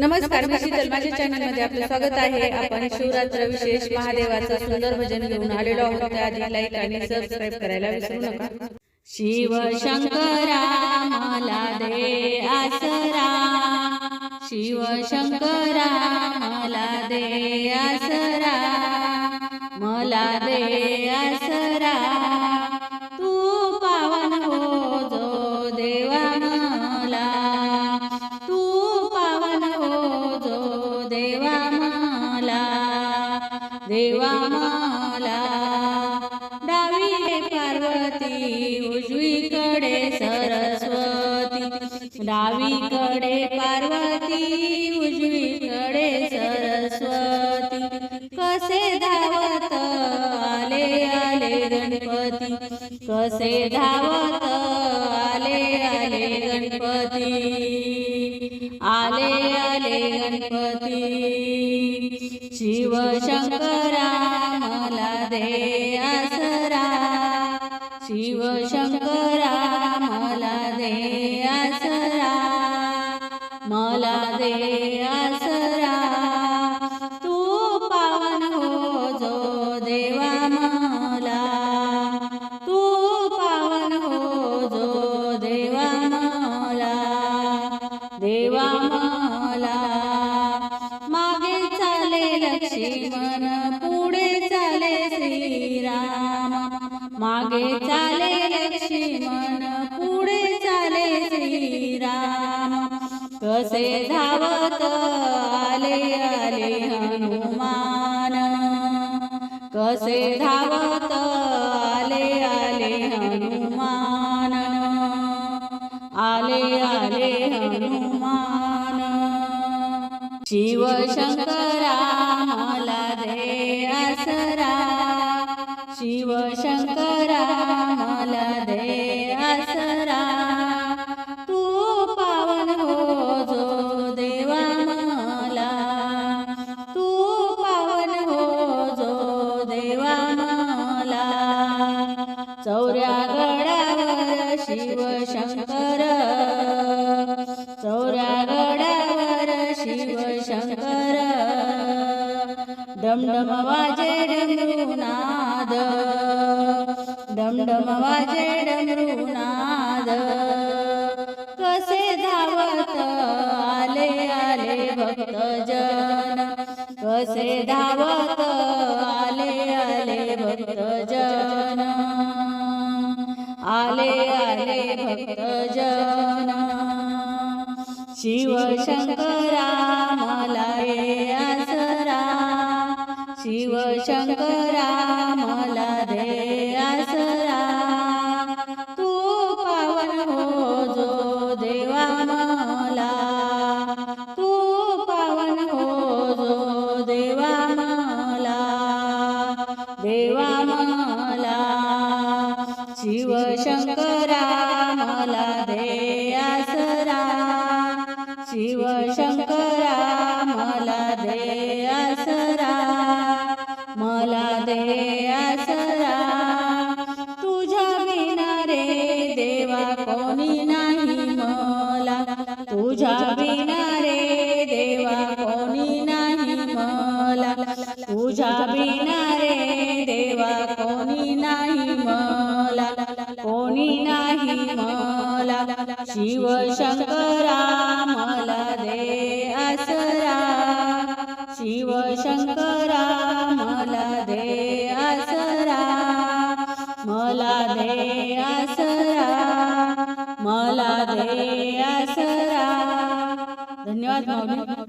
नमस्कार मी शीतल माझ्या चॅनलमध्ये आपलं स्वागत आहे. आपण शिवरात्र विशेष महादेवाचं सुंदर भजन घेऊन आलेलो आहोत. त्याआधी लाईक आणि सबस्क्राईब करायला विसरू नका. शिव शंकरा मला दे आसरा. शिव शंकरा मला दे आसरा. मला दे आसरा. देवा मला देवा मला डावीकडे पार्वती उजवीकडे सरस्वती. डावीकडे पार्वती उजवीकडे सरस्वती. कसे धावत आले आले गणपती. कसे धावत आले आले गणपती. आले आले गणपती. शिव शंकरा मला दे आसरा. शिव शंकरा मला दे आसरा. मला दे देवा मला मागे चाले लक्ष्मण पुढे चाले श्रीराम. मागे चाले लक्ष्मण पुढे चाले श्रीराम. कसे धावत आले आले हनुमान. कसे धावत आले आले हनुमान. आले शिव शंकरा मला दे आसरा शिव शंकरा मला दे आसरा तू पावन हो जो देवा मला। तू पावन हो जो देवा मला। चौऱ्या गडावर शिव शंकर डमडम वाजे डमरुनाद डमडम वाजे डमरुनाद कसे धावत आले आले भक्तजन. कसे धावत आले आले भक्तजन. आले आले भक्तजन. शिव शंकरा मला शिव शंकरा मला दे आसरा. तू पावन हो जो देवा मला तू पावन हो जो देवा मला देवा मला शिव शंकरा मला दे आसरा. शिव शंकरा आसरा तुझ्या विना रे देवा कोणी नाही मला. तुझ्या विना रे देवा कोणी नाही मला. तुझ्या विना रे देवा कोणी नाही मला. कोणी नाही मला. शिव शंकरा मला दे आसरा शिव शंकरा मला दे आसरा मला दे आसरा. धन्यवाद